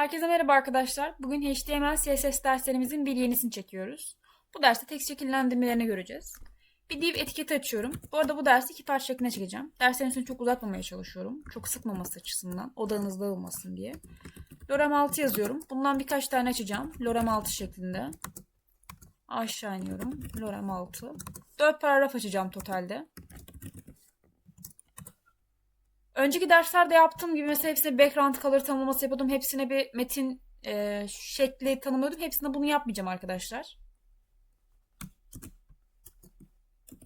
Herkese merhaba arkadaşlar. Bugün HTML CSS derslerimizin bir yenisini çekiyoruz. Bu derste tek şekillendirmelerini göreceğiz. Bir div etiketi açıyorum. Bu arada bu dersi iki parça şeklinde çekeceğim. Derslerin üstünü çok uzatmamaya çalışıyorum. Çok sıkmaması açısından. Odanız dağılmasın diye. Lorem 6 yazıyorum. Bundan birkaç tane açacağım. Lorem 6 şeklinde. Aşağı iniyorum. Lorem 6. 4 paragraf açacağım totalde. Önceki derslerde yaptığım gibi mesela hepsine background color tanımlaması yapıyordum. Hepsine bir metin e, şekli tanımlıyordum. Hepsinde bunu yapmayacağım arkadaşlar.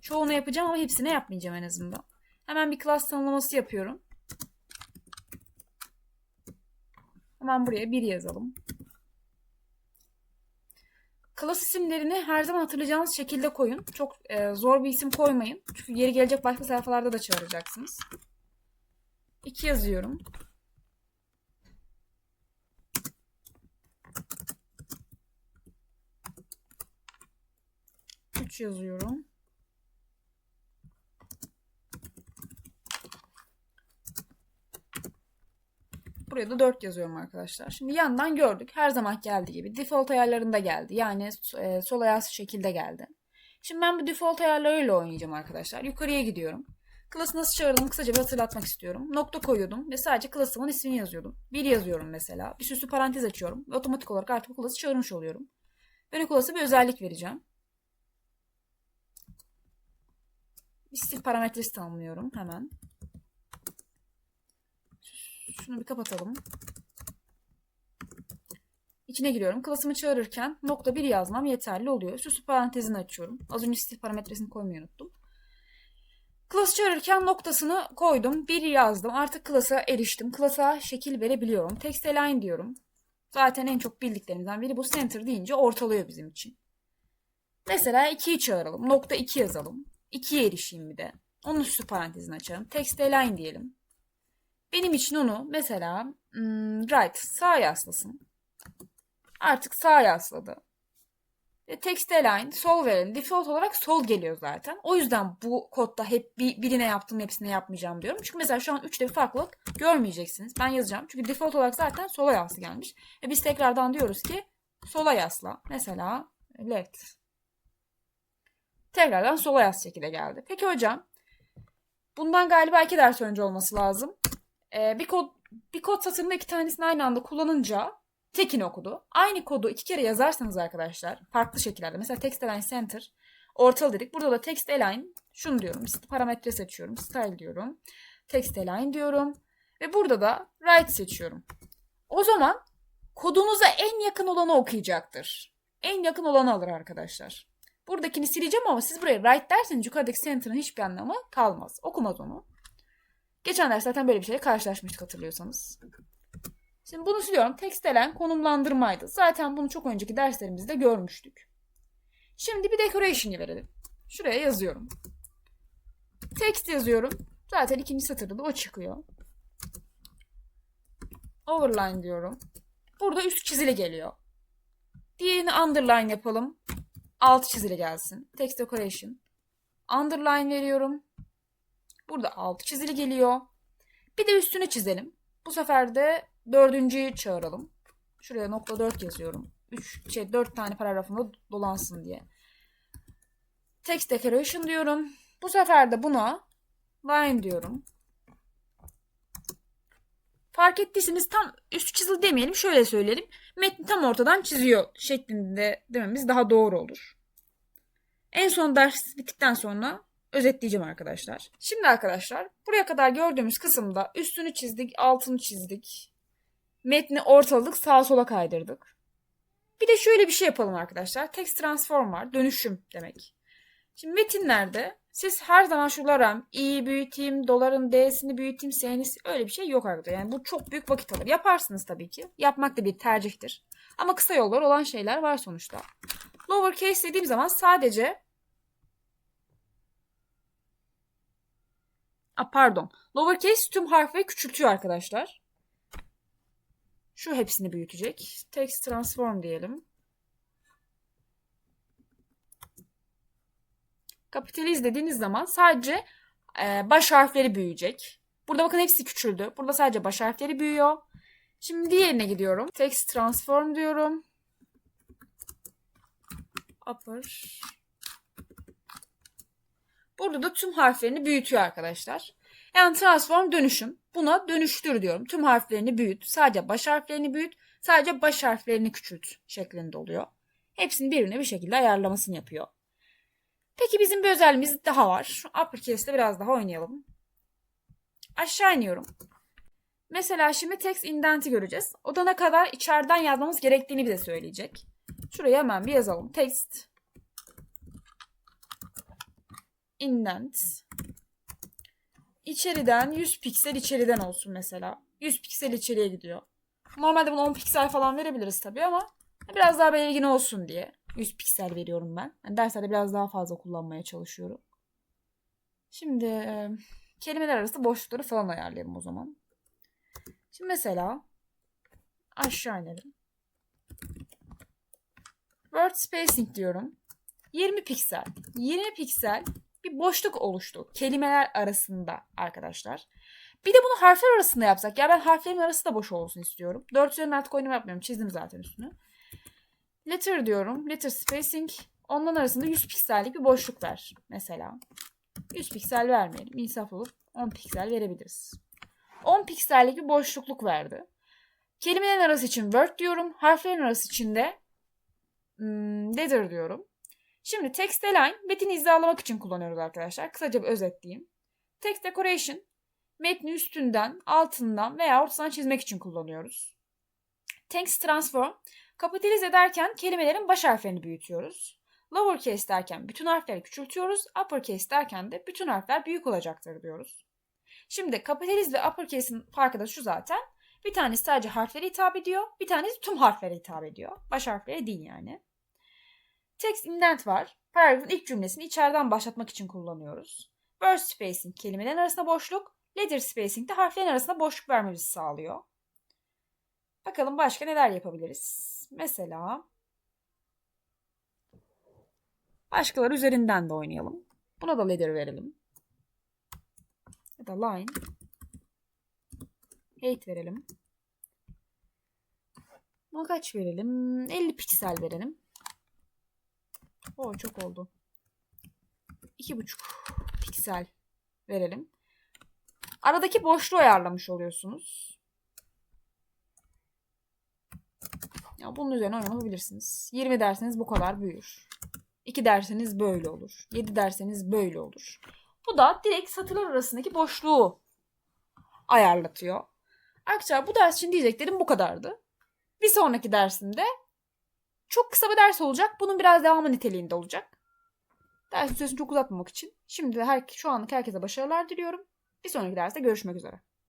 Çoğunu yapacağım ama hepsine yapmayacağım en azından. Hemen bir class tanımlaması yapıyorum. Hemen buraya bir yazalım. Class isimlerini her zaman hatırlayacağınız şekilde koyun. Çok e, zor bir isim koymayın. Çünkü geri gelecek başka sayfalarda da çağıracaksınız. 2 yazıyorum. Üç yazıyorum. Buraya da 4 yazıyorum arkadaşlar. Şimdi yandan gördük. Her zaman geldiği gibi. Default ayarlarında geldi. Yani e, sol ayaz şekilde geldi. Şimdi ben bu default ayarlarıyla oynayacağım arkadaşlar. Yukarıya gidiyorum. Class'ı nasıl çağırdığımı kısaca bir hatırlatmak istiyorum. Nokta koyuyordum ve sadece class'ımın ismini yazıyordum. Bir yazıyorum mesela. Bir süslü parantez açıyorum. Ve otomatik olarak artık o class'ı çağırmış oluyorum. O class'a bir özellik vereceğim. Bir parametresi tanımlıyorum hemen. Şunu bir kapatalım. İçine giriyorum. Klasımı çağırırken nokta bir yazmam yeterli oluyor. Süslü parantezini açıyorum. Az önce stil parametresini koymayı unuttum. Class çağırırken noktasını koydum. Bir yazdım. Artık class'a eriştim. Class'a şekil verebiliyorum. Text align diyorum. Zaten en çok bildiklerimizden biri bu center deyince ortalıyor bizim için. Mesela 2'yi çağıralım. Nokta 2 yazalım. 2'ye erişeyim bir de. Onun üstü parantezini açalım. Text align diyelim. Benim için onu mesela hmm, right sağ yaslasın. Artık sağ yasladı. Ve text align sol verelim. Default olarak sol geliyor zaten. O yüzden bu kodda hep bir, birine yaptım hepsine yapmayacağım diyorum. Çünkü mesela şu an 3'te bir farklılık görmeyeceksiniz. Ben yazacağım. Çünkü default olarak zaten sola yaslı gelmiş. Ve biz tekrardan diyoruz ki sola yasla. Mesela left. Tekrardan sola yas şekilde geldi. Peki hocam bundan galiba iki ders önce olması lazım. Ee, bir kod bir kod satırında iki tanesini aynı anda kullanınca tekini okudu. Aynı kodu iki kere yazarsanız arkadaşlar farklı şekillerde mesela text align center ortalı dedik. Burada da text align şunu diyorum. Parametre seçiyorum. Style diyorum. Text align diyorum. Ve burada da right seçiyorum. O zaman kodunuza en yakın olanı okuyacaktır. En yakın olanı alır arkadaşlar. Buradakini sileceğim ama siz buraya right derseniz yukarıdaki center'ın hiçbir anlamı kalmaz. Okumaz onu. Geçen ders zaten böyle bir şeyle karşılaşmıştık hatırlıyorsanız. Şimdi bunu siliyorum. Tekstelen konumlandırmaydı. Zaten bunu çok önceki derslerimizde görmüştük. Şimdi bir decoration'ı verelim. Şuraya yazıyorum. Text yazıyorum. Zaten ikinci satırda da o çıkıyor. Overline diyorum. Burada üst çizili geliyor. Diğerini underline yapalım. Alt çizili gelsin. Text decoration. Underline veriyorum. Burada alt çizili geliyor. Bir de üstünü çizelim. Bu sefer de dördüncüyü çağıralım. Şuraya nokta dört yazıyorum. Üç, şey, dört tane paragrafında dolansın diye. Text decoration diyorum. Bu sefer de buna line diyorum. Fark ettiyseniz tam üst çizili demeyelim şöyle söyleyelim. Metni tam ortadan çiziyor şeklinde dememiz daha doğru olur. En son ders bittikten sonra özetleyeceğim arkadaşlar. Şimdi arkadaşlar buraya kadar gördüğümüz kısımda üstünü çizdik, altını çizdik. Metni ortaladık, sağa sola kaydırdık. Bir de şöyle bir şey yapalım arkadaşlar. Text transform var. Dönüşüm demek. Şimdi metinlerde siz her zaman şu lorem, i'yi büyüteyim, doların d'sini büyüteyim, s'niz öyle bir şey yok arkadaşlar. Yani bu çok büyük vakit alır. Yaparsınız tabii ki. Yapmak da bir tercihtir. Ama kısa yollar olan şeyler var sonuçta. Lowercase dediğim zaman sadece A, pardon. Lowercase tüm harfleri küçültüyor arkadaşlar. Şu hepsini büyütecek. Text transform diyelim. Kapitaliz dediğiniz zaman sadece e, baş harfleri büyüyecek. Burada bakın hepsi küçüldü. Burada sadece baş harfleri büyüyor. Şimdi diğerine gidiyorum. Text transform diyorum. Upper. Burada da tüm harflerini büyütüyor arkadaşlar. Yani transform dönüşüm. Buna dönüştür diyorum. Tüm harflerini büyüt. Sadece baş harflerini büyüt. Sadece baş harflerini küçült şeklinde oluyor. Hepsini birbirine bir şekilde ayarlamasını yapıyor. Peki bizim bir özelliğimiz daha var. Şu uppercase'le biraz daha oynayalım. Aşağı iniyorum. Mesela şimdi text indent'i göreceğiz. O da ne kadar içeriden yazmamız gerektiğini bize söyleyecek. Şuraya hemen bir yazalım. Text indent içeriden 100 piksel içeriden olsun mesela. 100 piksel içeriye gidiyor. Normalde bunu 10 piksel falan verebiliriz tabii ama biraz daha belirgin olsun diye 100 piksel veriyorum ben. Yani derslerde biraz daha fazla kullanmaya çalışıyorum. Şimdi kelimeler arası boşlukları falan ayarlayalım o zaman. Şimdi mesela aşağı inelim. Word spacing diyorum. 20 piksel. 20 piksel boşluk oluştu kelimeler arasında arkadaşlar. Bir de bunu harfler arasında yapsak. Ya ben harflerin arası da boş olsun istiyorum. 4 üzerinden artık oynama yapmıyorum. Çizdim zaten üstünü. Letter diyorum. Letter spacing. Onların arasında 100 piksellik bir boşluk ver. Mesela. 100 piksel vermeyelim. İnsaf olup 10 piksel verebiliriz. 10 piksellik bir boşlukluk verdi. Kelimelerin arası için word diyorum. Harflerin arası için de hmm, letter diyorum. Şimdi text align metini hizalamak için kullanıyoruz arkadaşlar. Kısaca bir özetleyeyim. Text decoration metni üstünden, altından veya ortasından çizmek için kullanıyoruz. Text transform kapitalize ederken kelimelerin baş harflerini büyütüyoruz. Lowercase derken bütün harfleri küçültüyoruz. Uppercase derken de bütün harfler büyük olacaktır diyoruz. Şimdi kapitaliz ve uppercase'in farkı da şu zaten. Bir tanesi sadece harflere hitap ediyor. Bir tanesi tüm harflere hitap ediyor. Baş harflere değil yani. Text indent var. Paragrafın ilk cümlesini içeriden başlatmak için kullanıyoruz. Word spacing kelimelerin arasında boşluk. Letter spacing de harflerin arasında boşluk vermemizi sağlıyor. Bakalım başka neler yapabiliriz. Mesela başkaları üzerinden de oynayalım. Buna da letter verelim. Ya da line. Height verelim. Buna kaç verelim? 50 piksel verelim. O çok oldu. 2,5 piksel verelim. Aradaki boşluğu ayarlamış oluyorsunuz. Ya bunun üzerine oynayabilirsiniz. 20 derseniz bu kadar büyür. 2 derseniz böyle olur. 7 derseniz böyle olur. Bu da direkt satırlar arasındaki boşluğu ayarlatıyor. Arkadaşlar bu ders için diyeceklerim bu kadardı. Bir sonraki dersimde çok kısa bir ders olacak. Bunun biraz devamı niteliğinde olacak. Dersin süresini çok uzatmamak için. Şimdi her, şu anlık herkese başarılar diliyorum. Bir sonraki derste görüşmek üzere.